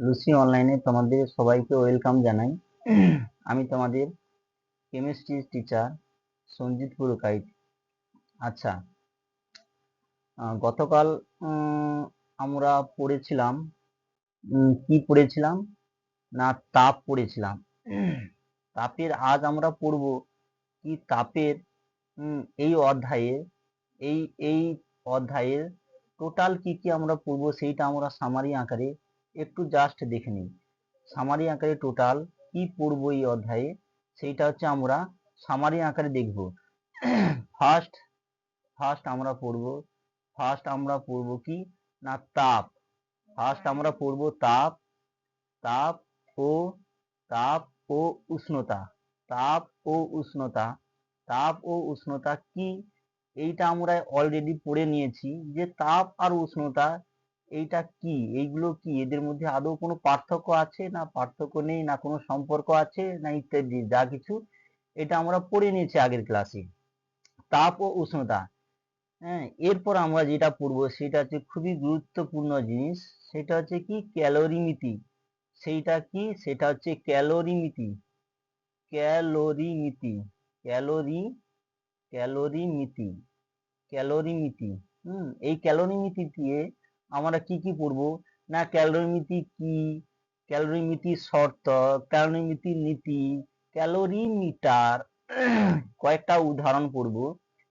Lucy অনলাইনে তোমাদের সবাইকে ওয়েলকাম জানাই। আমি তোমাদের কেমিস্ট্রি টিচার সঞ্জিত পুরকাইত আচ্ছা গতকাল আমরা পড়েছিলাম কি পড়েছিলাম? না, তাপ পড়েছিলাম। তাপের আজ আমরা পড়ব কি তাপের এই অধ্যায়ে, এই এই অধ্যায়ের টোটাল কি কি আমরা পড়ব সেইটা আমরা সামারি আকারে একটু জাস্ট দেখে নিই। সামারি আকারে টোটাল কি পড়ব এই অধ্যায়ে? সেইটা হচ্ছে আমরা সামারি আকারে দেখব। ফার্স্ট ফার্স্ট আমরা পড়ব। ফার্স্ট আমরা পড়ব কি? না তাপ। ফার্স্ট আমরা পড়ব তাপ। তাপ ও তাপ ও উষ্ণতা। তাপ ও উষ্ণতা। তাপ ও উষ্ণতা কি? এইটা আমরা অলরেডি পড়ে নিয়েছি যে তাপ আর উষ্ণতা এইটা কি? এইগুলো কি? এদের মধ্যে আদৌ কোনো পার্থক্য আছে না পার্থক্য নেই না কোনো সম্পর্ক আছে না ইত্যাদি যা কিছু? এটা আমরা পড়ে নিয়েছি আগের ক্লাসে তাপ ও উষ্ণতা। হ্যাঁ এরপর আমরা যেটা পড়ব সেটা হচ্ছে খুবই গুরুত্বপূর্ণ জিনিস। সেটা হচ্ছে কি? ক্যালোরিমিতি সেইটা কি? সেটা হচ্ছে ক্যালোরিমিতি ক্যালোরিমিতি ক্যালোরি ক্যালোরিমিতি ক্যালোরিমিতি হুম, এই ক্যালোরিমিতি দিয়ে আমরা কি কি পড়ব? না ক্যালোরিমিতি কি? ক্যালোরিমিতি শর্ত ক্যালোরিমিতি নীতি, ক্যালোরিমিটার কয়েকটা উদাহরণ পড়ব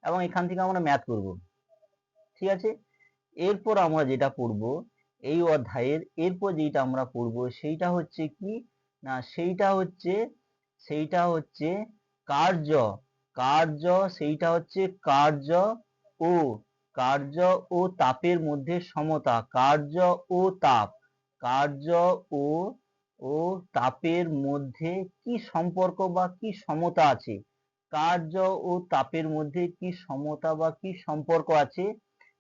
এবং এখান থেকে আমরা ম্যাথ করব। ঠিক আছে? এরপর আমরা যেটা পড়ব এই অধ্যায়ের, এরপর যেটা আমরা পড়ব সেইটা হচ্ছে কি? না, সেইটা হচ্ছে সেইটা হচ্ছে কার্য। কার্য, সেইটা হচ্ছে কার্য ও। কার্য ও তাপের মধ্যে সমতা। কার্য ও তাপ। কার্য ও ও তাপের মধ্যে কি সম্পর্ক বা কি সমতা আছে? কার্য ও তাপের মধ্যে কি সমতা বা কি সম্পর্ক আছে?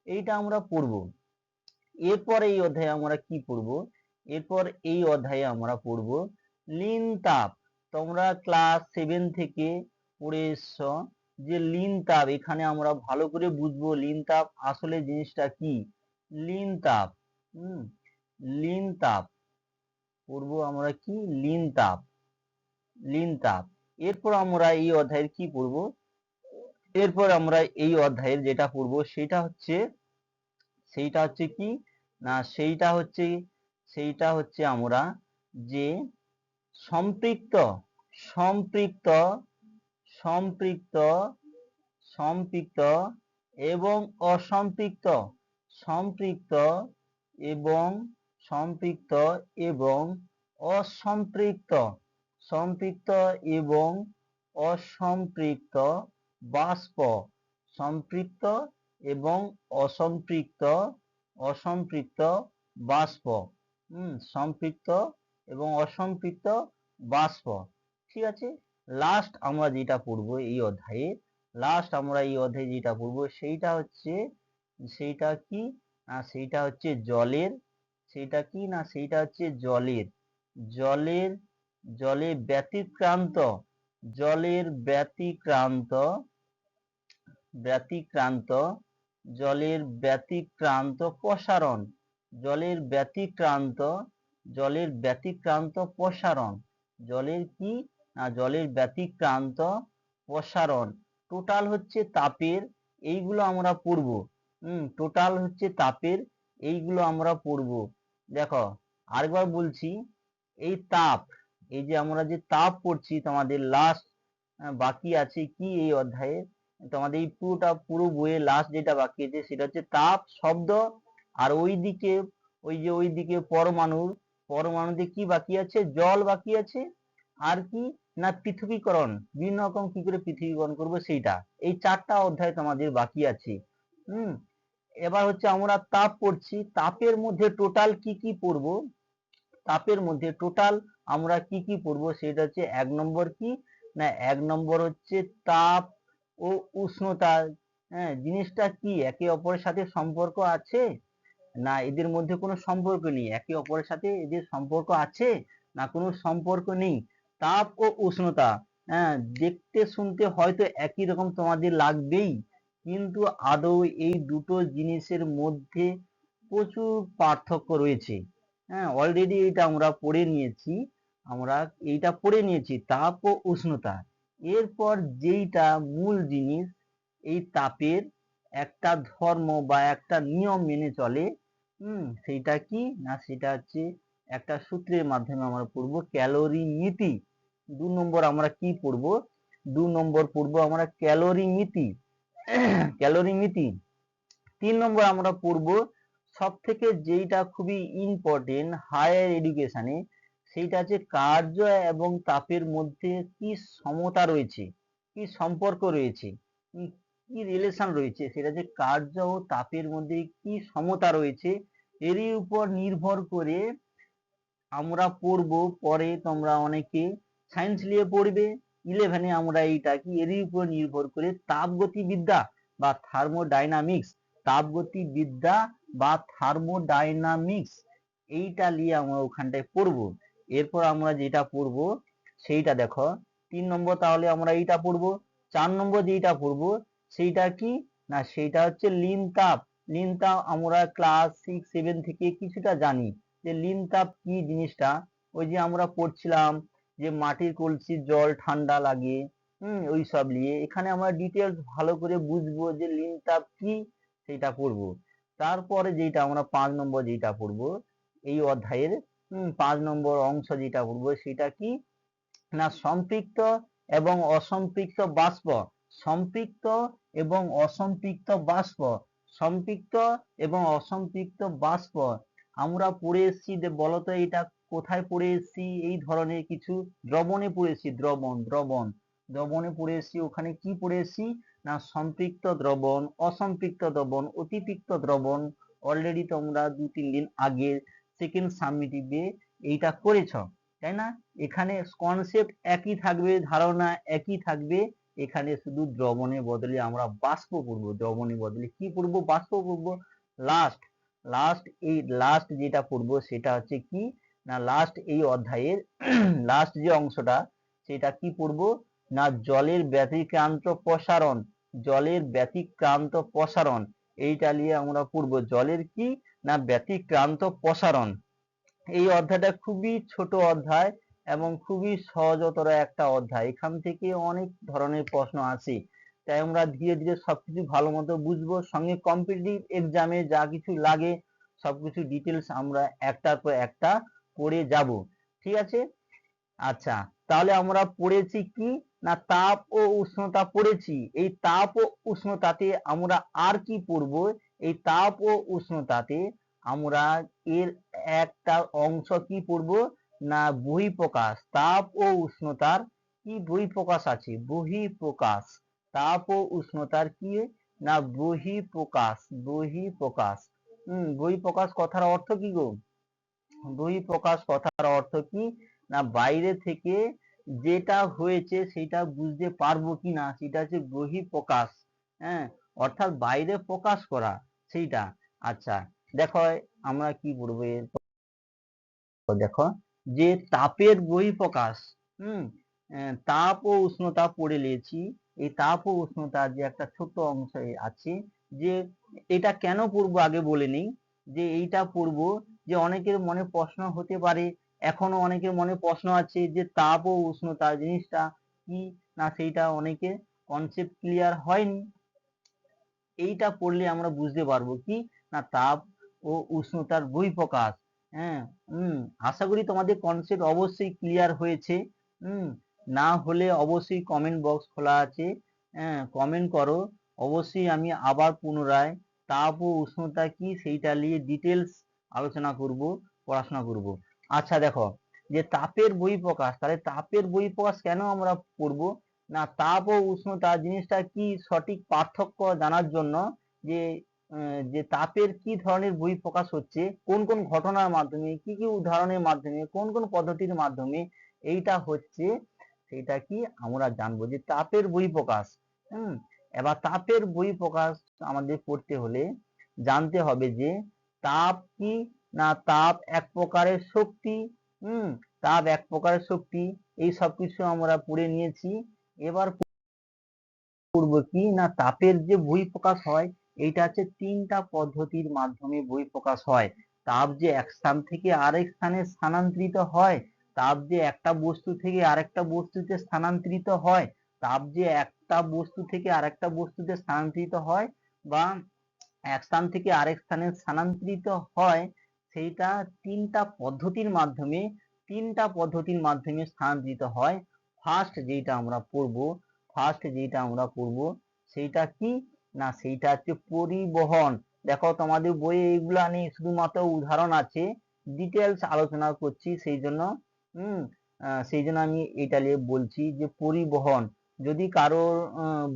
এইটা আমরা পড়ব। এরপর এই অধ্যায়ে আমরা কি পড়ব? এরপর এই অধ্যায়ে আমরা পড়ব লিন তাপ। তোমরা ক্লাস সেভেন থেকে পড়ে এসছো যে লিন তাপ, এখানে আমরা ভালো করে বুঝব লিন তাপ আসলে জিনিসটা কি? লিন তাপ, হুম? লিন তাপ, পড়ব আমরা কি? লিন তাপ লিন তাপ। এরপর আমরা এই অধ্যায়ের কি পড়ব? এরপর আমরা এই অধ্যায়ের যেটা পড়ব সেটা হচ্ছে, সেইটা হচ্ছে কি? না, সেইটা হচ্ছে সেইটা হচ্ছে আমরা যে সম্পৃক্ত সম্পৃক্ত সম্পৃক্ত সম্পৃক্ত এবং অসম্পৃক্ত, সম্পৃক্ত এবং সম্পৃক্ত এবং অসম্পৃক্ত, সম্পৃক্ত এবং অসম্পৃক্ত বাষ্প, সম্পৃক্ত এবং অসম্পৃক্ত অসম্পৃক্ত বাষ্প, হুম, সম্পৃক্ত এবং অসম্পৃক্ত বাষ্প, ঠিক আছে? লাস্ট আমরা যেটা পড়ব এই অধ্যায়ে লাস্ট আমরা এই অধ্যায়ে যেটা পড়ব সেইটা হচ্ছে, সেইটা কি? না, সেইটা হচ্ছে জলের, সেইটা কি? না, সেইটা হচ্ছে জলের। জলের, জলে ব্যতিক্রান্ত, জলের ব্যতিক্রান্ত ব্যতিক্রান্ত, জলের ব্যতিক্রান্ত প্রসারণ, জলের ব্যতিক্রান্ত জলের ব্যতিক্রান্ত প্রসারণ, জলের কি? জলের ব্যতিক্রান্ত প্রসারণ টোটাল হচ্ছে তাপের, এইগুলো আমরা পড়ব। হুম টোটাল হচ্ছে তাপের, এইগুলো আমরা পড়ব। দেখো, আরেকবার বলছি, এই তাপ, এই যে আমরা যে তাপ পড়ছি, তোমাদের লাস্ট বাকি আছে কি এই অধ্যায়ে? তোমাদের এই পুরোটা, পুরো বইয়ের লাস্ট যেটা বাকি আছে, সেটা হচ্ছে তাপ, শব্দ, আর ওইদিকে, ওই যে ওইদিকে পরমাণুর, পরমাণুতে কি বাকি আছে? জল বাকি আছে। আর কি? না পৃথকীকরণ? বিভিন্ন রকম কি করে পৃথকীকরণ করব সেইটা। এই চারটা অধ্যায় তোমাদের বাকি আছে। হুম? এবার হচ্ছে আমরা তাপ পড়ছি। তাপের মধ্যে টোটাল কি কি পড়ব? তাপের মধ্যে টোটাল আমরা কি কি পড়ব? সেটা হচ্ছে এক নম্বর কি? না, এক নম্বর হচ্ছে তাপ ও উষ্ণতা। হ্যাঁ জিনিসটা কি? একে অপরের সাথে সম্পর্ক আছে? না, এদের মধ্যে কোনো সম্পর্ক নেই। একে অপরের সাথে এদের সম্পর্ক আছে? না, কোনো সম্পর্ক নেই। তাপ ও উষ্ণতা। হ্যাঁ দেখতে শুনতে হয়তো একই রকম তোমাদের লাগবেই। কিন্তু আদৌ এই দুটো জিনিসের মধ্যে প্রচুর পার্থক্য রয়েছে। হ্যাঁ অলরেডি এটা আমরা পড়ে নিয়েছি। আমরা এইটা পড়ে নিয়েছি, তাপ ও উষ্ণতা। এরপর যেইটা মূল জিনিস, এই তাপের একটা ধর্ম বা একটা নিয়ম মেনে চলে, হুম, সেইটা কি? না, সেটা হচ্ছে একটা সূত্রের মাধ্যমে আমরা পড়ব, ক্যালোরি নীতি। দু নম্বর আমরা কি পড়ব? দু নম্বর পড়ব আমরা ক্যালোরি মিতি। ক্যালোরি মিতি। তিন নম্বর আমরা পড়ব সব থেকে যেইটা খুবই ইম্পর্টেন্ট হায়ার এডুকেশনে সেইটা হচ্ছে কার্য এবং তাপের মধ্যে কি সমতা রয়েছে, কি সম্পর্ক রয়েছে, কি কি রিলেশন রয়েছে, সেটা যে কার্য ও তাপের মধ্যে কি সমতা রয়েছে, এরই উপর নির্ভর করে আমরা পড়ব পরে তোমরা অনেকে সায়েন্স নিয়ে পড়বে। ইলেভেনে আমরা এইটা কি এরই উপর নির্ভর করে তাপগতিবিদ্যা বা থার্মোডাইনামিক্স তাপগতিবিদ্যা বা থার্মোডাইনামিক্স এইটা নিয়ে আমরা ওখানটায় পড়ব। এরপর আমরা যেটা পড়ব সেইটা দেখো। তিন নম্বর তাহলে আমরা এইটা পড়ব। চার নম্বর যেটা পড়ব সেইটা কি? না, সেইটা হচ্ছে লিন তাপ। লিন তাপ আমরা ক্লাস সিক্স সেভেন থেকে কিছুটা জানি। যে লিন তাপ কি জিনিসটা? ওই যে আমরা পড়ছিলাম যে মাটির কলসির জল, ঠান্ডা লাগে, হুম, ওই সব নিয়ে। এখানে আমরা ডিটেলস ভালো করে বুঝব যে লিন তাপ কি সেটা পড়ব। তারপরে যেটা আমরা পাঁচ নম্বর যেটা পড়ব, এই অধ্যায়ের পাঁচ নম্বর অংশ যেটা পড়ব, সেটা কি? না, সম্পৃক্ত এবং অসম্পৃক্ত বাষ্প। সম্পৃক্ত এবং অসম্পৃক্ত বাষ্প। সম্পৃক্ত এবং অসম্পৃক্ত বাষ্প। আমরা পড়ে এসেছি যে বলতো এটা কোথায় পড়ে এসেছি? এই ধরনের কিছু দ্রবণে পড়ে এসেছি। দ্রবণ দ্রবণ। দ্রবণে পড়ে এসেছি, ওখানে কি পড়ে এসেছি? না, সম্পৃক্ত দ্রবণ, অসম্পৃক্ত দ্রবণ অতিপিক্ত দ্রবণ। অলরেডি তোমরা দু, তিন দিন আগে সেকেন্ড সাবমিটিভে এইটা করেছ, তাই না? এখানে কনসেপ্ট একই থাকবে, ধারণা একই থাকবে। এখানে শুধু দ্রবণের বদলে আমরা বাষ্প পড়ব। দ্রবণের বদলে কি পড়ব? বাষ্প পড়ব। লাস্ট লাস্ট এই লাস্ট যেটা পড়ব সেটা হচ্ছে কি? না লাস্ট এই অধ্যায়ের লাস্ট যে অংশটা, সেটা কি পড়ব? না জলের ব্যতিক্রান্ত প্রসারণ, জলের ব্যতিক্রান্ত প্রসারণ, এইটা নিয়ে আমরা পড়ব। জলের কি? না ব্যতিক্রান্ত প্রসারণ। এই অধ্যায়টা খুবই ছোট অধ্যায় এবং খুবই সহজতর একটা অধ্যায়। এখান থেকে অনেক ধরনের প্রশ্ন আসে। তাই আমরা ধীরে ধীরে সবকিছু ভালো মতো বুঝব। সঙ্গে কম্পিটিটিভ এক্সামে যা কিছু লাগে, সবকিছু ডিটেলস আমরা একটার পর একটা পড়ে যাব, ঠিক আছে? আচ্ছা তাহলে আমরা পড়েছি কি? না, তাপ ও উষ্ণতা পড়েছি। এই তাপ ও উষ্ণতাতে আমরা আর কি পড়ব? এই তাপ ও উষ্ণতাতে আমরা এর একটা অংশ কি পড়ব? না, বহিঃপ্রকাশ। তাপ ও উষ্ণতার কি বহিঃপ্রকাশ আছে? বহিঃপ্রকাশ। তাপ ও উষ্ণতার কি? না, বহিঃপ্রকাশ। বহিঃপ্রকাশ। হম, বহিঃপ্রকাশ কথার অর্থ কি গো? বহিঃপ্রকাশ কথার অর্থ কি? না বাইরে থেকে যেটা হয়েছে সেটা বুঝতে পারব কি না? সেটা হচ্ছে বহিঃপ্রকাশ হ্যাঁ? অর্থাৎ বাইরে প্রকাশ করা সেইটা। আচ্ছা দেখো আমরা কি বলব দেখো যে তাপের বহিঃপ্রকাশ হুম? আহ, তাপ ও উষ্ণতা পড়ে নিয়েছি এই তাপ ও উষ্ণতার যে একটা ছোট্ট অংশ আছে যে এটা কেন পড়ব আগে বলে নেই? যে এইটা পড়ব যে অনেকের মনে প্রশ্ন হতে পারে, এখনও অনেকের মনে প্রশ্ন আছে যে তাপ ও উষ্ণতা জিনিসটা কি? না, সেইটা অনেকে কনসেপ্ট ক্লিয়ার হয়নি। এইটা পড়লে আমরা বুঝতে পারব কি? না, তাপ ও উষ্ণতার বই প্রকাশ হ্যাঁ হুম, আশা করি তোমাদের কনসেপ্ট অবশ্যই ক্লিয়ার হয়েছে। হুম, না হলে অবশ্যই কমেন্ট বক্স খোলা আছে। হ্যাঁ কমেন্ট করো। অবশ্যই আমি আবার পুনরায় তাপ ও উষ্ণতা কি, সেইটা নিয়ে ডিটেলস আলোচনা করব, পড়াশোনা করব। আচ্ছা দেখো, যে তাপের বই প্রকাশ তাহলে তাপের বই প্রকাশ কেন আমরা পড়ব? না, তাপ ও উষ্ণতা জিনিসটা কি সঠিক পার্থক্য জানার জন্য যে যে তাপের কি ধরনের বই প্রকাশ হচ্ছে, কোন কোন ঘটনার মাধ্যমে, কি কি উদাহরণের মাধ্যমে, কোন কোন পদ্ধতির মাধ্যমে এইটা হচ্ছে সেটা কি আমরা জানব যে তাপের বই প্রকাশ হুম, এবার তাপের বই প্রকাশ আমাদের পড়তে হলে জানতে হবে যে তাপ কি? না, তাপ এক প্রকারের শক্তি। হুম, তাপ এক প্রকারের শক্তি। এই সব কিছু আমরা পড়ে নিয়েছি। এবার পড়ব কি? না, তাপের যে বহিঃপ্রকাশ হয়, এইটা হচ্ছে তিনটা পদ্ধতির মাধ্যমে বহিঃপ্রকাশ হয়। তাপ যে এক স্থান থেকে আরেক স্থানে স্থানান্তরিত হয়, তাপ যে একটা বস্তু থেকে আরেকটা বস্তুতে স্থানান্তরিত হয়, তাপ যে একটা বস্তু থেকে আরেকটা বস্তুতে স্থানান্তরিত হয়, বা এক স্থান থেকে আরেক স্থানে স্থানান্তরিত হয়, সেইটা তিনটা পদ্ধতির মাধ্যমে, তিনটা পদ্ধতির মাধ্যমে স্থানান্তরিত হয়। ফার্স্ট যেটা আমরা পড়ব ফার্স্ট যেটা আমরা পড়ব, সেইটা কি? না, সেইটা হচ্ছে পরিবহন। দেখো, তোমাদের বইয়ে এইগুলা নেই, শুধুমাত্র উদাহরণ আছে ডিটেলস আলোচনা করছি সেই জন্য হুম সেই জন্য আমি এটা নিয়ে বলছি যে পরিবহন। যদি কারোর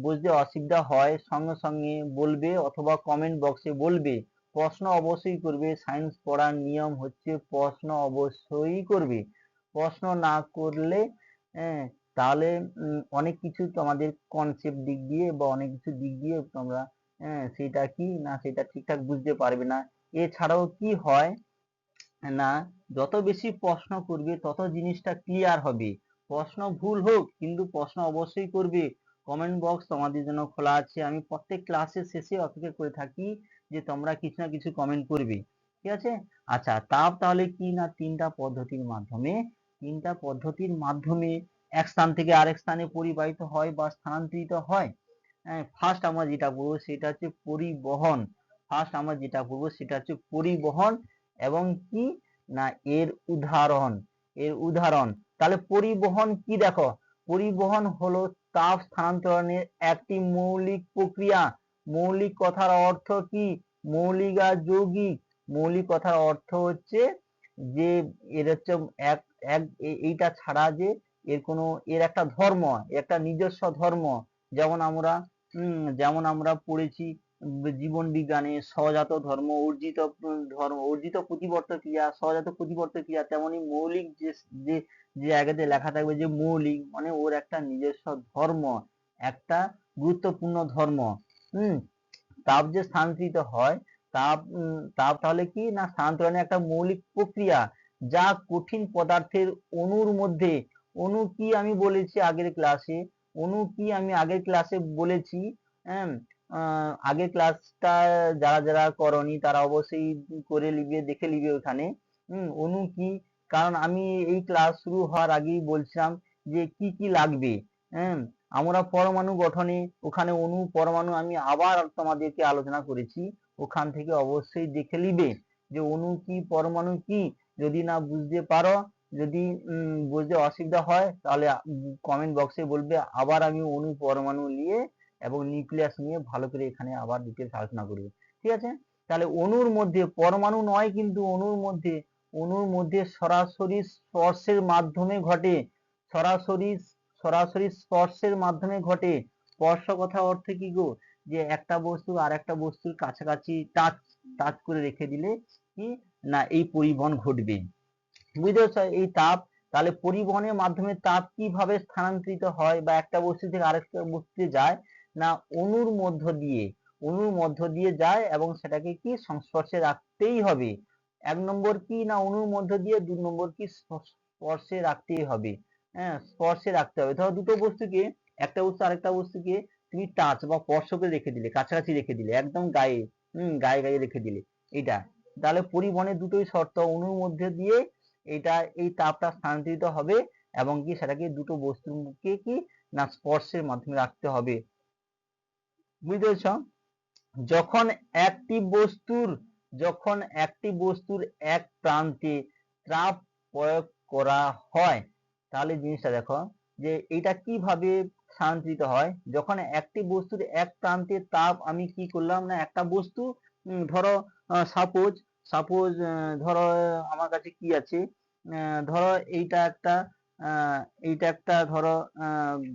বুঝতে অসুবিধা হয় সঙ্গে সঙ্গে বলবে অথবা কমেন্ট বক্সে বলবে প্রশ্ন অবশ্যই করবে সায়েন্স পড়ার নিয়ম হচ্ছে প্রশ্ন অবশ্যই করবে। প্রশ্ন না করলে হ্যাঁ, তাহলে অনেক কিছু তোমাদের কনসেপ্ট দিক দিয়ে বা অনেক কিছু দিক দিয়ে তোমরা হ্যাঁ, সেটা কি না সেটা ঠিকঠাক বুঝতে পারবে না। এছাড়াও কি হয় না যত বেশি প্রশ্ন করবে তত জিনিসটা ক্লিয়ার হবে। প্রশ্ন ভুল হোক, কিন্তু প্রশ্ন অবশ্যই করবে। কমেন্ট বক্স তোমাদের জন্য খোলা আছে। আমি প্রত্যেক ক্লাসের শেষে অপেক্ষা করে থাকি যে তোমরা কিছু না কিছু কমেন্ট করবে। ঠিক আছে? আচ্ছা তাপ তাহলে কি না তিনটা পদ্ধতির মাধ্যমে? তিনটা পদ্ধতির মাধ্যমে এক স্থান থেকে আরেক স্থানে পরিবাহিত হয় বা স্থানান্তরিত হয়? ফার্স্ট আমরা যেটা বলব সেটা হচ্ছে পরিবহন। ফার্স্ট আমরা যেটা বলব সেটা হচ্ছে পরিবহন এবং কি? না, এর উদাহরণ। এর উদাহরণ। তাহলে পরিবহন কি দেখো? পরিবহন হলো তাপ স্থানান্তরণের একটি মৌলিক প্রক্রিয়া। মৌলিক কথার অর্থ কি? মৌলিক আর যৌগিক। মৌলিক কথার অর্থ হচ্ছে যে, এর হচ্ছে এক এক এইটা ছাড়া যে এর কোনো, এর একটা ধর্ম একটা নিজস্ব ধর্ম। যেমন আমরা যেমন আমরা পড়েছি জীবন বিজ্ঞানে সহজাত ধর্ম, অর্জিত ধর্ম, অর্জিত প্রতিবর্ত ক্রিয়া সহজাত প্রতিবর্ত ক্রিয়া, তেমনি মৌলিক যে যে জায়গাতে লেখা থাকবে যে মৌলিক মানে ওর একটা নিজস্ব ধর্ম, একটা গুরুত্বপূর্ণ ধর্ম। হম? তাপ যে স্থানান্তরিত হয়, তাপ তাপ তাহলে কি? না স্থানান্তরণের একটা মৌলিক প্রক্রিয়া যা কঠিন পদার্থের অণুর মধ্যে, অণু কি আমি বলেছি আগের ক্লাসে অণু কি আমি আগের ক্লাসে বলেছি? হ্যাঁ আগের ক্লাসটা যারা যারা করনি তারা অবশ্যই করে নিবে দেখে নিবে ওখানে। হম, অণু কি কারণ আমি এই ক্লাস শুরু হওয়ার আগেই বলছিলাম যে কি কি লাগবে হ্যাঁ? আমরা পরমাণু গঠনে, ওখানে অণু, পরমাণু, আমি আবার তোমাদেরকে আলোচনা করেছি। ওখান থেকে অবশ্যই দেখে নিবে যে অণু কি, পরমাণু কি। যদি না বুঝতে পারো, যদি বুঝতে অসুবিধা হয়, তাহলে কমেন্ট বক্সে বলবে, আবার আমি অণু, পরমাণু নিয়ে এবং নিউক্লিয়াস নিয়ে ভালো করে এখানে আবার ডিটেলস আলোচনা করবে। ঠিক আছে? তাহলে অণুর মধ্যে, পরমাণু নয় কিন্তু অণুর মধ্যে অণুর মধ্যে সরাসরি স্পর্শের মাধ্যমে ঘটে। সরাসরি সরাসরি স্পর্শের মাধ্যমে ঘটে। স্পর্শ কথা অর্থ কি গো? যে একটা বস্তু আর একটা বস্তুর কাছাকাছি টাচ টাচ করে রেখে দিলে কি? না, এই পরিবহন ঘটবে। বুঝতে এই তাপ, তাহলে পরিবহনের মাধ্যমে তাপ কীভাবে স্থানান্তরিত হয় বা একটা বস্তু থেকে আরেকটা বস্তুতে যায়? না অণুর মধ্য দিয়ে। অণুর মধ্য দিয়ে যায় এবং সেটাকে কি? সংস্পর্শে রাখতেই হবে। এক নম্বর কি না অণুর মধ্য দিয়ে দু নম্বর কি স্পর্শে রাখতেই হবে? হ্যাঁ স্পর্শে রাখতে হবে। ধরো দুটো বস্তুকে, একটা বস্তু আরেকটা বস্তুকে তুমি টাচ বা স্পর্শ করে রেখে দিলে, কাছাকাছি রেখে দিলে, একদম গায়ে, হম, গায়ে গায়ে রেখে দিলে। এটা তাহলে পরিবহনের দুটোই শর্ত অণুর মধ্যে দিয়ে এটা এই তাপটা স্থানান্তরিত হবে এবং কি সেটাকে দুটো বস্তুকে কি না স্পর্শের মাধ্যমে রাখতে হবে। বুঝতে পেরেছ? যখন একটি বস্তুর যখন একটি বস্তুর এক প্রান্তে তাপ প্রয়োগ করা হয়, তাহলে জিনিসটা দেখো যে এটা কীভাবে স্থানান্তরিত হয়। যখন একটি বস্তুর এক প্রান্তে তাপ আমি কি করলাম না, একটা বস্তু ধরো সাপোজ সাপোজ ধরো, আমার কাছে কি আছে? ধরো এইটা একটা এইটা একটা ধরো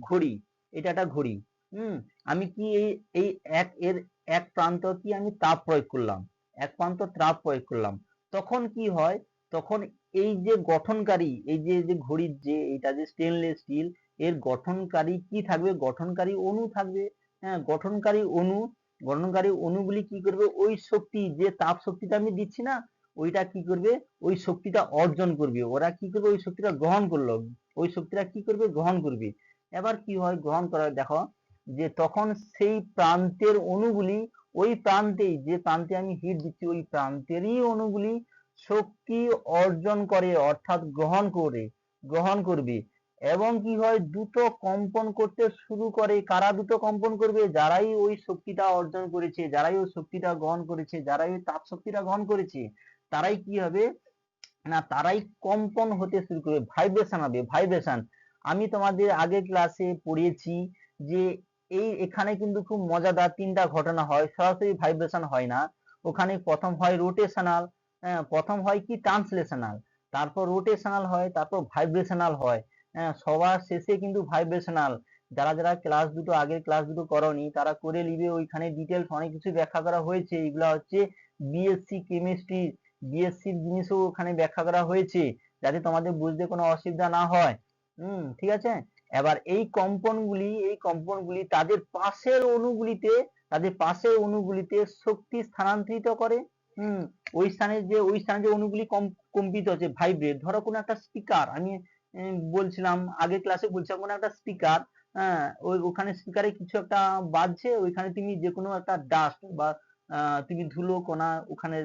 ঘড়ি, এটা একটা ঘড়ি, হুম? আমি কি এই এই এক এর এক প্রান্ত কি আমি তাপ প্রয়োগ করলাম? এক প্রান্ত তাপ প্রয়োগ করলাম। তখন কি হয়? তখন এই যে গঠনকারী, এই যে যে ঘড়ির যে এটা যে স্টেনলেস স্টিল এর গঠনকারী কি থাকবে? গঠনকারী অণু থাকবে। হ্যাঁ গঠনকারী অণু, গঠনকারী অণুগুলি কি করবে? ওই শক্তি, যে তাপ শক্তিটা আমি দিচ্ছি না, ওইটা কি করবে? ওই শক্তিটা অর্জন করবে। ওরা কি করবে? ওই শক্তিটা গ্রহণ করল। ওই শক্তিটা কি করবে? গ্রহণ করবে। এবার কি হয়? গ্রহণ করার, দেখো, যে তখন সেই প্রান্তের অণুগুলি ওই প্রান্তেই যে প্রান্তে আমি হিট দিচ্ছি, ওই প্রান্তেরই অণুগুলি শক্তি অর্জন করে, অর্থাৎ গ্রহণ করে, গ্রহণ করবে। এবং কি হয় দ্রুত কম্পন করতে শুরু করে। কারা দ্রুত কম্পন করবে? যারাই ওই শক্তিটা অর্জন করেছে, যারাই ওই শক্তিটা গ্রহণ করেছে, যারাই ওই তাপ শক্তিটা গ্রহণ করেছে, তারাই কি হবে? না, তারাই কম্পন হতে শুরু করবে। ভাইব্রেশন হবে, ভাইব্রেশন। আমি তোমাদের আগের ক্লাসে পড়িয়েছি যে এই এখানে কিন্তু খুব মজাদার তিনটা ঘটনা হয়। সরাসরি ভাইব্রেশন হয় না। ওখানে প্রথম হয় রোটেশনাল প্রথম হয় কি ট্রান্সলেশনাল তারপর রোটেশনাল হয়, তারপর ভাইব্রেশনাল হয়। হ্যাঁ সবার শেষে কিন্তু ভাইব্রেশনাল যারা যারা ক্লাস দুটো, আগের ক্লাস দুটো করনি, তারা করে নিবে ওইখানে ডিটেলস অনেক কিছু ব্যাখ্যা করা হয়েছে। এগুলা হচ্ছে বিএসসি কেমিস্ট্রি বিএসসির জিনিসও ওখানে ব্যাখ্যা করা হয়েছে। যাতে তোমাদের বুঝতে কোনো অসুবিধা না হয়। হুম, ঠিক আছে? এবার এই কম্পনগুলি এই কম্পনগুলি তাদের পাশের অণুগুলিতে, তাদের পাশের অণুগুলিতে শক্তি স্থানান্তরিত করে। হুম, ওই স্থানে যে, ওই স্থানে যে অণুগুলি কম্পিত হচ্ছে ভাইব্রেট ধরো কোনো একটা স্পিকার আমি বলছিলাম আগের ক্লাসে বলছিলাম কোনো একটা স্পিকার হ্যাঁ ওই, ওখানে স্পিকারে কিছু একটা বাজছে, ওইখানে তুমি যে কোনো একটা ডাস্ট বা তুমি ধুলো কণা ওখানে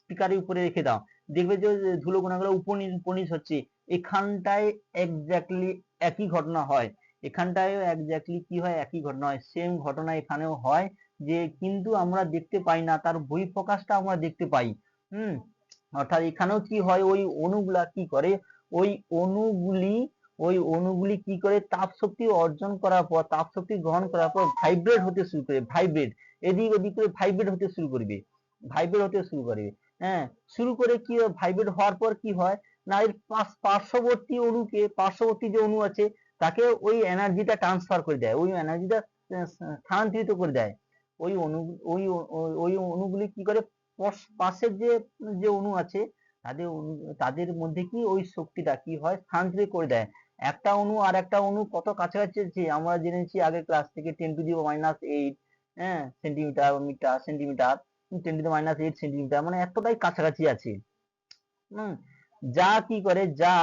স্পিকারের উপরে রেখে দাও। দেখবে যে ধুলো কণাগুলো উপনিশ হচ্ছে, এখানটায় এক্স্যাক্টলি একই ঘটনা হয়। এখানটায়ও এক্স্যাক্টলি কি হয়? একই ঘটনা হয়। সেম ঘটনা এখানেও হয় যে, কিন্তু আমরা দেখতে পাই না, তার বহিঃপ্রকাশটা আমরা দেখতে পাই। হুম? অর্থাৎ এখানেও কি হয়? ওই অণুগুলা কি করে? ওই অণুগুলি ওই অণুগুলি কি করে? তাপ শক্তি অর্জন করার পর তাপ শক্তি গ্রহণ করার পর ভাইব্রেট হতে শুরু করে। ভাইব্রেট এদিক ওদিক করে ভাইব্রেট হতে শুরু করবে। ভাইব্রেট হতে শুরু করবে। হ্যাঁ? শুরু করে কি ভাইব্রেট হওয়ার পর কি হয়? না এর পার্শ্ববর্তী অণুকে, পার্শ্ববর্তী যে অণু আছে, তাকে ওই এনার্জিটা ট্রান্সফার করে দেয়। ওই এনার্জিটা স্থানান্তরিত করে দেয়। ওই অণু, ওই ওই অণুগুলি কি করে? পাশের যে যে অণু আছে, তাদের তাদের মধ্যে কি ওই শক্তিটা কি হয়? স্থানান্তরিত করে দেয়। একটা অণু আর একটা অণু কত কাছাকাছি আছে? আমরা জেনেছি আগে ক্লাস থেকে ten to the minus eight হ্যাঁ centimetre metre centimetre ten to the minus eight centimetre মানে এতটাই কাছাকাছি আছে। হম যা কি করে? যা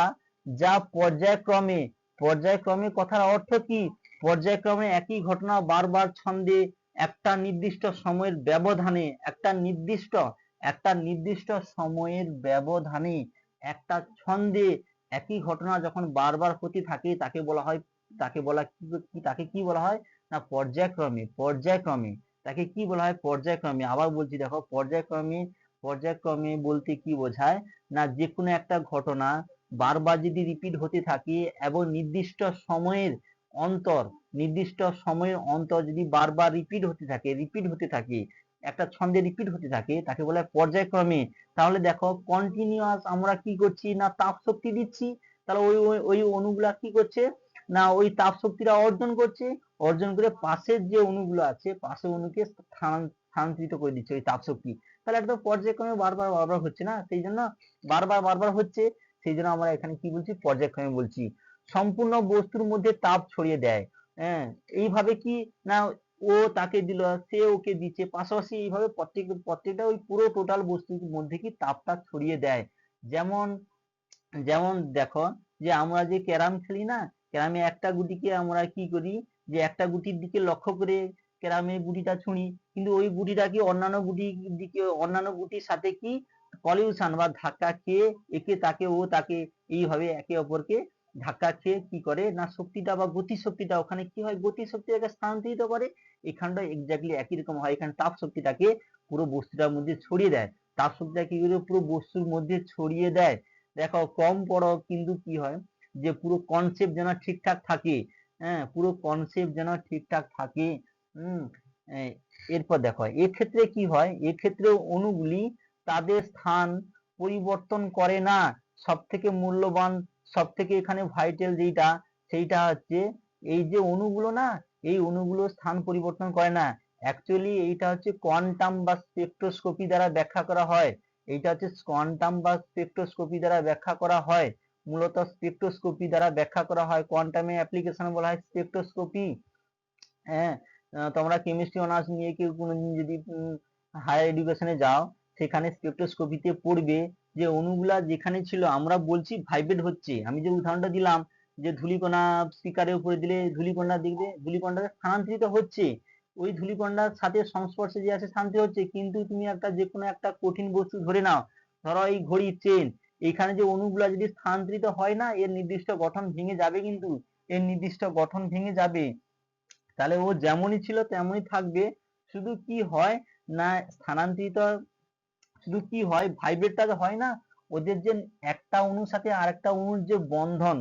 যা পর্যায়ক্রমে পর্যায়ক্রমে কথার অর্থ কি? পর্যায়ক্রমে একই ঘটনা বারবার ছন্দে একটা নির্দিষ্ট সময়ের ব্যবধানে, একটা নির্দিষ্ট একটা নির্দিষ্ট সময়ের ব্যবধানে, একটা ছন্দে একই ঘটনা যখন বারবার হতে থাকে, তাকে বলা হয়, তাকে বলা কি তাকে কি বলা হয়? না, পর্যায়ক্রমে পর্যায়ক্রমে। তাকে কি বলা হয়? পর্যায়ক্রমে। আবার বলছি, দেখো, পর্যায়ক্রমে পর্যায়ক্রমে বলতে কি বোঝায়? না যে কোনো একটা ঘটনা বারবার যদি রিপিট হতে থাকে এবং নির্দিষ্ট সময়ের অন্তর, নির্দিষ্ট সময়ের অন্তর যদি বারবার রিপিট হতে থাকে রিপিট হতে থাকে, একটা ছন্দে রিপিট হতে থাকে, তাকে বলে পর্যায়ক্রমে, তাহলে দেখো কন্টিনিউয়াস আমরা কি করছি? না তাপ শক্তি দিচ্ছি? তাহলে ওই ওই অণুগুলা কি করছে? না ওই তাপ শক্তিটা অর্জন করছে? অর্জন করে পাশের যে অণুগুলো আছে, পাশের অণুকে স্থানান্তরিত করে দিচ্ছে ওই তাপ শক্তি তাহলে একদম পর্যায়ক্রমে বারবার বারবার হচ্ছে না? সেই জন্য বারবার বারবার হচ্ছে, সেই জন্য আমরা এখানে কি বলছি? পর্যায়ক্রমে বলছি। সম্পূর্ণ বস্তুর মধ্যে তাপ ছড়িয়ে দেয়। হ্যাঁ এইভাবে কি না ও তাকে দিল, সে ওকে দিচ্ছে? পাশাপাশি এইভাবে প্রত্যেক, প্রত্যেকটা ওই পুরো টোটাল বস্তুর মধ্যে কি তাপটা ছড়িয়ে দেয়? যেমন যেমন দেখো যে আমরা যে ক্যারাম খেলি না, ক্যারামে একটা গুটিকে আমরা কি করি? যে একটা গুটির দিকে লক্ষ্য করে ক্যারামে গুটিটা ছুঁড়ি। কিন্তু ওই গুটিটা কি অন্যান্য গুটির দিকে, অন্যান্য গুটির সাথে কি পলিউশন বা ধাক্কা খেয়ে একে তাকে ও তাকে এইভাবে একে অপরকে ধাক্কা খেয়ে কি করে? না শক্তিটা বা গতি শক্তিটা ওখানে কি হয়? গতি শক্তিটাকে স্থানান্তরিত করে। এখানটা এক্স্যাক্টলি একই রকম হয়। এখানে তাপ শক্তিটাকে পুরো বস্তুটার মধ্যে ছড়িয়ে দেয়। তাপ শক্তিটা কি করে? পুরো বস্তুর মধ্যে ছড়িয়ে দেয়। দেখো, কম বড় কিন্তু কি হয়? যে পুরো কনসেপ্ট যেন ঠিকঠাক থাকে। হ্যাঁ পুরো কনসেপ্ট যেন ঠিকঠাক থাকে। হম এরপর দেখো, এক্ষেত্রে কি হয়? এক্ষেত্রে অণুগুলি তাদের স্থান পরিবর্তন করে না। সব থেকে মূল্যবান সব থেকে এখানে ভাইটাল যেটা সেইটা হচ্ছে এই যে অণুগুলো না, এই অণুগুলো স্থান পরিবর্তন করে না। অ্যাকচুয়ালি এইটা হচ্ছে কোয়ান্টাম বা স্পেকট্রোস্কোপি দ্বারা ব্যাখ্যা করা হয়। এইটা হচ্ছে কোয়ান্টাম বা স্পেকট্রোস্কোপি দ্বারা ব্যাখ্যা করা হয়। মূলত স্পেকট্রোস্কোপি দ্বারা ব্যাখ্যা করা হয়। কোয়ান্টামে অ্যাপ্লিকেশন বলা হয় স্পেকট্রোস্কোপি হ্যাঁ তোমরা কেমিস্ট্রি অনার্স নিয়ে কেউ কোনোদিন যদি হায়ার এডুকেশনে যাও, সেখানে স্পেকট্রোস্কোপিতে পড়বে যে অণুগুলা যেখানে ছিল, আমরা বলছি ভাইব্রেট হচ্ছে। আমি যে উদাহরণটা দিলাম, যে ধূলিকণা স্পিকারের উপরে দিলে ধূলিকণা দেখবে, ধূলিকণাটা স্থানান্তরিত হচ্ছে। ওই ধূলিকণার সাথে সংস্পর্শে যে আছে শান্তি হচ্ছে। কিন্তু তুমি একটা যে কোনো একটা কঠিন বস্তু ধরে নাও। ধরো এই ঘড়ির চেন এখানে যে অণুগুলা যদি স্থানান্তরিত হয় না, এর নির্দিষ্ট গঠন ভেঙে যাবে কিন্তু। এর নির্দিষ্ট গঠন ভেঙে যাবে। তাহলে ও যেমনই ছিল তেমনই থাকবে। শুধু কি হয় না স্থানান্তরিত শুধু কি হয়? ভাইব্রেটটা হয় না। ওদের যে একটা অণুর সাথে আরেকটা অণুর যে বন্ধন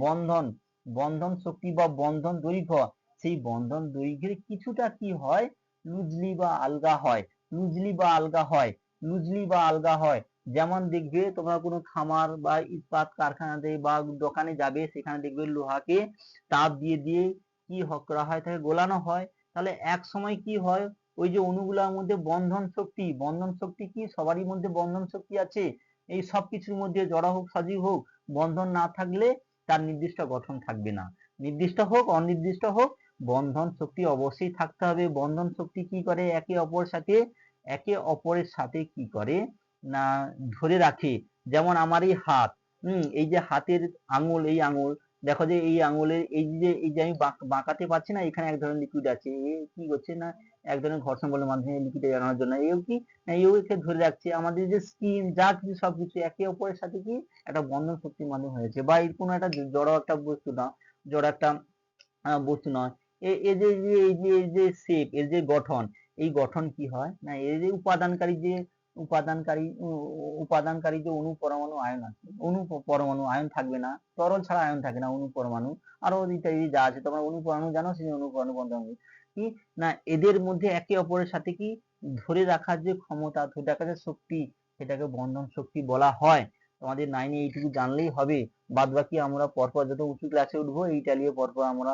বন্ধন বন্ধন শক্তি বা বন্ধন দৈর্ঘ্য, সেই বন্ধন দৈর্ঘ্যের কিছুটা কি হয়? লুজলি বা আলগা হয়। লুজলি বা আলগা হয়। লুজলি বা আলগা হয়। যেমন দেখবে তোমরা কোনো খামার বা ইস্পাত কারখানাতে বা দোকানে যাবে, সেখানে দেখবে লোহাকে তাপ দিয়ে দিয়ে কি করা হয়, তাকে গোলানো হয়, তাহলে এক সময় কি হয়? ওই যে অণুগুলোর মধ্যে বন্ধন শক্তি বন্ধন শক্তি কি? সবারই মধ্যে বন্ধন শক্তি আছে। এই সব কিছুর মধ্যে জড় হোক, সজীব হোক, বন্ধন না থাকলে তার নির্দিষ্ট গঠন থাকবে না। নির্দিষ্ট হোক, অনির্দিষ্ট হোক, বন্ধন শক্তি অবশ্যই থাকতে হবে। বন্ধন শক্তি কি করে? একে অপরের সাথে, একে অপরের সাথে কি করে? না, ধরে রাখে। যেমন আমার এই হাত, হম, এই যে হাতের আঙুল, এই আঙুল দেখো যে এই আঙুলের, এই যে এই যে আমি বাঁকাতে পারছি না, এখানে এক ধরনের লিকুইড আছে। এ কি করছে না, এক ধরনের ঘর্ষণ বলের মাধ্যমে লিকুইডে জানানোর জন্য। এও কি এও একে ধরে রাখছে। আমাদের যে স্কিন যা কিছু সবকিছু একে অপরের সাথে কি একটা বন্ধন শক্তির মাধ্যমে হয়েছে। বা এর কোনো একটা জড়ো একটা বস্তু না, জড় একটা বস্তু নয়। এ- যে- এই যে এই যে শেপ এর যে গঠন, এই গঠন কি হয়? না, এর যে উপাদানকারী যে উপাদানকারী উপাদানকারী যে অণু পরমাণু আয়ন আছে, অণু পরমাণু আয়ন থাকবে না, তরল ছাড়া আয়ন থাকে না অণু পরমাণু। আরও ইত্যাদি যা আছে, তোমরা অণু পরমাণু জানো, সেই অণু পরমাণু বন্ধন কি? না, এদের মধ্যে একে অপরের সাথে কি? ধরে রাখার যে ক্ষমতা, ধরে রাখার যে শক্তি, সেটাকে বন্ধন শক্তি বলা হয়। তোমাদের নাইনে এইটুকু জানলেই হবে। বাদ বাকি আমরা পরপর যত উঁচু ক্লাসে উঠবো, এইটা নিয়ে পরপর আমরা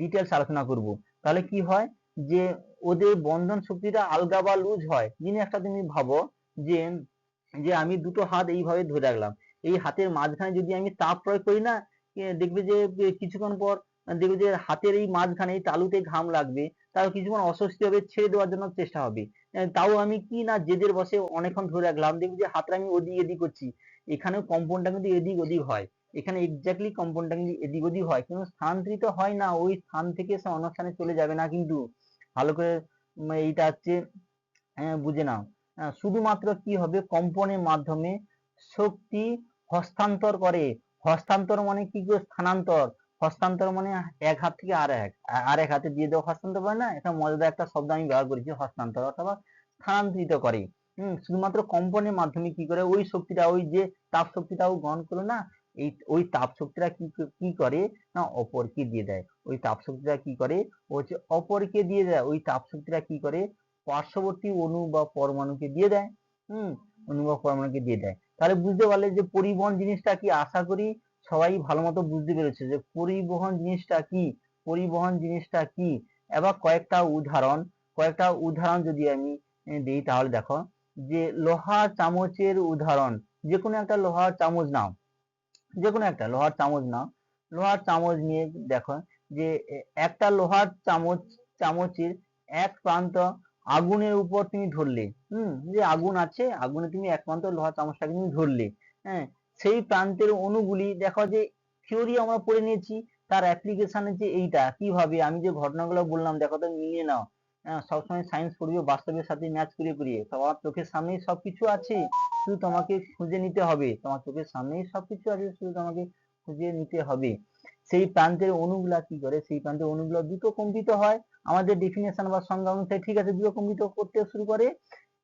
ডিটেলস আলোচনা করব। তাহলে কি হয়? যে ওদের বন্ধন শক্তিটা আলগা বা লুজ হয়। একটা তুমি ভাবো যে যে আমি দুটো হাত এইভাবে ধরে রাখলাম। এই হাতের মাঝখানে যদি আমি তাপ প্রয়োগ করি না দেখবে যে কিছুক্ষণ পর দেখবে যে হাতের এই মাঝখানে এই তালুতে ঘাম লাগবে, তাও কিছুক্ষণ অস্বস্তি হবে, ছেড়ে দেওয়ার জন্য চেষ্টা হবে। তাও আমি কি না জেদের বসে অনেকক্ষণ ধরে রাখলাম, দেখবে যে হাতটা আমি ওদিক এদিক করছি। এখানেও কম্পনটা কিন্তু এদিক ওদিক হয়। এখানে এক্স্যাক্টলি কম্পনটা কিন্তু এদিক ওদিক হয়। কিন্তু স্থানান্তরিত হয় না, ওই স্থান থেকে সে অন্য স্থানে চলে যাবে না কিন্তু। ভালো করে এইটা হচ্ছে আহ, বুঝে নাও। শুধুমাত্র কি হবে? কম্পনের মাধ্যমে শক্তি হস্তান্তর করে। হস্তান্তর মানে কি স্থানান্তর। হস্তান্তর মানে এক হাত থেকে আর এক আর এক হাতে দিয়ে দেওয়া। হস্তান্তর করে না এটা মজাদার একটা শব্দ আমি ব্যবহার করেছি হস্তান্তর অথবা স্থানান্তরিত করে। হম শুধুমাত্র কম্পনের মাধ্যমে কি করে? ওই শক্তিটা ওই যে তাপ শক্তিটাও গ্রহণ করল না এই ওই তাপ শক্তিটা কি কি করে? না অপরকে দিয়ে দেয়। ওই তাপ শক্তিটা কি করে? ও হচ্ছে অপরকে দিয়ে দেয়। ওই তাপ শক্তিটা কি করে? পার্শ্ববর্তী অণু বা পরমাণুকে দিয়ে দেয়। হুম? অণু বা পরমাণুকে দিয়ে দেয়। তাহলে বুঝতে পারলে যে পরিবহন জিনিসটা কি? আশা করি সবাই ভালো মতো বুঝতে পেরেছে যে পরিবহন জিনিসটা কি? পরিবহন জিনিসটা কি? এবার কয়েকটা উদাহরণ কয়েকটা উদাহরণ যদি আমি দিই তাহলে দেখো যে লোহার চামচের উদাহরণ, যে কোনো একটা লোহার চামচ নাও, যে কোনো একটা লোহার চামচ নাও। লোহার চামচ নিয়ে দেখো যে একটা লোহার চামচ, চামচের এক প্রান্ত আগুনের উপর তুমি ধরলে। হুম, যে আগুন আছে, আগুনে তুমি এক প্রান্ত লোহার চামচটাকে তুমি ধরলে। হ্যাঁ সেই প্রান্তের অণুগুলি, দেখো যে থিওরি আমরা পড়ে নিয়েছি, তার অ্যাপ্লিকেশন যে এইটা। কীভাবে? আমি যে ঘটনাগুলো বললাম, দেখো তো মিলিয়ে নাও। হ্যাঁ সবসময় সায়েন্স পড়বে বাস্তবের সাথে ম্যাচ করিয়ে করিয়ে। তোমার চোখের সামনেই সবকিছু আছে, শুধু তোমাকে খুঁজে নিতে হবে। তোমার চোখের সামনেই সবকিছু আছে, শুধু তোমাকে খুঁজে নিতে হবে। সেই প্রান্তের অণুগুলা কি করে? সেই প্রান্তের অণুগুলো দ্রুত কম্পিত হয়। আমাদের ডেফিনেশন বা সংজ্ঞা অনুসারে ঠিক আছে দ্রুত কম্পিত করতে শুরু করে।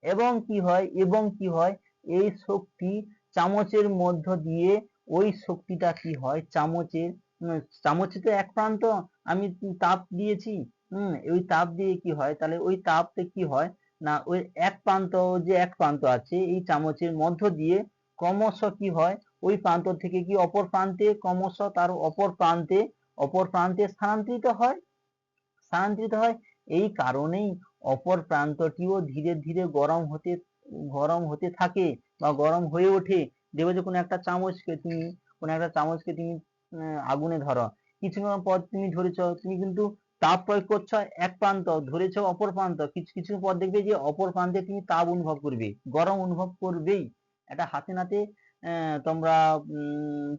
এবং কি হয়? এবং কি হয়? এই শক্তি চামচের মধ্য দিয়ে ওই শক্তিটা কি হয়? চামচের চামচে তো এক প্রান্ত, আমি তাপ দিয়েছি, হম, ওই তাপ দিয়ে কি হয়? তাহলে ওই তাপতে কি হয়? না, ওই এক প্রান্ত যে এক প্রান্ত আছে, এই চামচের মধ্য দিয়ে ক্রমশ কি হয়? ওই প্রান্ত থেকে কি অপর প্রান্তে ক্রমশ তার অপর প্রান্তে অপর প্রান্তে স্থানান্তরিত হয়? স্থানান্তরিত হয়। এই কারণেই অপর প্রান্তটিও ধীরে ধীরে গরম হতে গরম হতে থাকে বা গরম হয়ে ওঠে। দেখবে যে কোনো একটা চামচকে তুমি, কোনো একটা চামচকে তুমি আগুনে ধরো। কিছুক্ষণ পর তুমি ধরেছো, তুমি কিন্তু তাপ প্রয়োগ করছ এক প্রান্ত, ধরেছ অপর প্রান্ত। কিছু কিছু পর দেখবে যে অপর প্রান্তে তুমি তাপ অনুভব করবে, গরম অনুভব করবেই। এটা হাতে নাতে তোমরা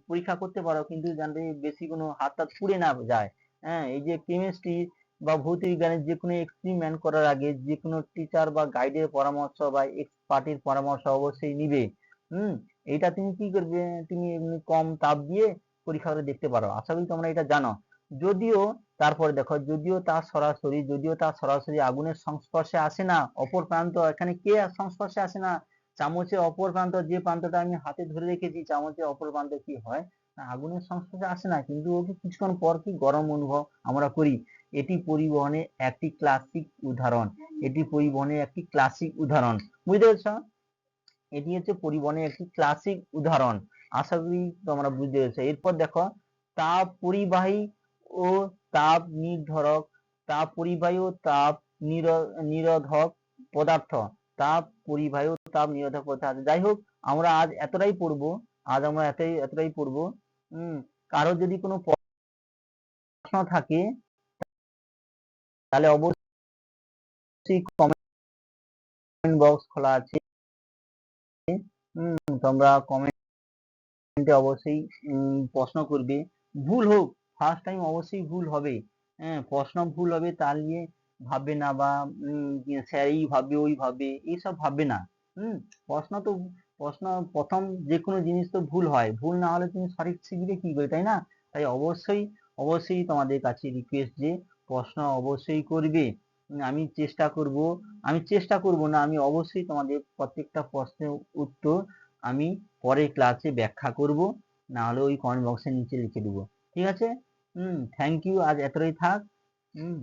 পরীক্ষা করতে পারো, কিন্তু জানবে বেশি কোনো হাত টাত পুড়ে না যায়। হ্যাঁ এই যে কেমিস্ট্রি বা ভৌত বিজ্ঞানের যে কোনো এক্সপেরিমেন্ট করার আগে যে কোনো টিচার বা গাইডের পরামর্শ বা পার্টির পরামর্শ অবশ্যই নিবে। হুম এটা তুমি কি করবে? তুমি এমনি কম তাপ দিয়ে পরীক্ষা করে দেখতে পারো। আশা করি তোমরা এটা জানো। যদিও, তারপরে দেখো, যদিও তার সরাসরি, যদিও তার সরাসরি আগুনের সংস্পর্শে আসে না, অপর প্রান্ত এখানে কে সংস্পর্শে আসে না? চামচের অপর প্রান্ত, যে প্রান্তটা আমি হাতে ধরে রেখেছি, চামচের অপর প্রান্ত কি হয়? না, আগুনের সংস্পর্শে আসে না, কিন্তু ওকে কিছুক্ষণ পর কি গরম অনুভব আমরা করি? এটি পরিবহনের একটি ক্লাসিক উদাহরণ। এটি পরিবহনের একটি ক্লাসিক উদাহরণ। বুঝতে পেরেছ? এটি হচ্ছে পরিবহনের একটি ক্লাসিক উদাহরণ। আশা করি তোমরা বুঝতে পেরেছ। এরপর দেখো, তাপ পরিবাহী ও তাপ নির্ধারক। তাপ পরিবাহী ও তাপ নির- নিরোধক পদার্থ। তাপ পরিবাহী তাপ নিরোধক পদার্থ যাই হোক, আমরা আজ এতটাই পড়ব, আজ আমরা এতটাই এতটাই পড়ব, হম, কারও যদি কোনো প্রশ্ন থাকে, তাহলে অবশ্যই কমেন্ট বক্স খোলা আছে। তোমরা কমেন্টে অবশ্যই প্রশ্ন করবে। ভুল হোক ফার্স্ট টাইম অবশ্যই ভুল হবে। হ্যাঁ প্রশ্ন ভুল হবে তা নিয়ে ভাববে না বা স্যার এই ভাববে, ওই ভাববে, এইসব ভাববে না। হুম, প্রশ্ন তো, প্রশ্ন প্রথম যে কোনো জিনিস তো ভুল হয়। ভুল না হলে তুমি সঠিক শিখবে কি করে, তাই না? তাই অবশ্যই অবশ্যই তোমাদের কাছে রিকোয়েস্ট যে প্রশ্ন অবশ্যই করবে। আমি চেষ্টা করব, আমি চেষ্টা করব না, আমি অবশ্যই তোমাদের প্রত্যেকটা প্রশ্নের উত্তর আমি পরের ক্লাসে ব্যাখ্যা করব না হলে ওই কমেন্ট বক্সের নিচে লিখে দেবো। ঠিক আছে? হুম থ্যাংক ইউ আজ এতটাই থাক। হুম।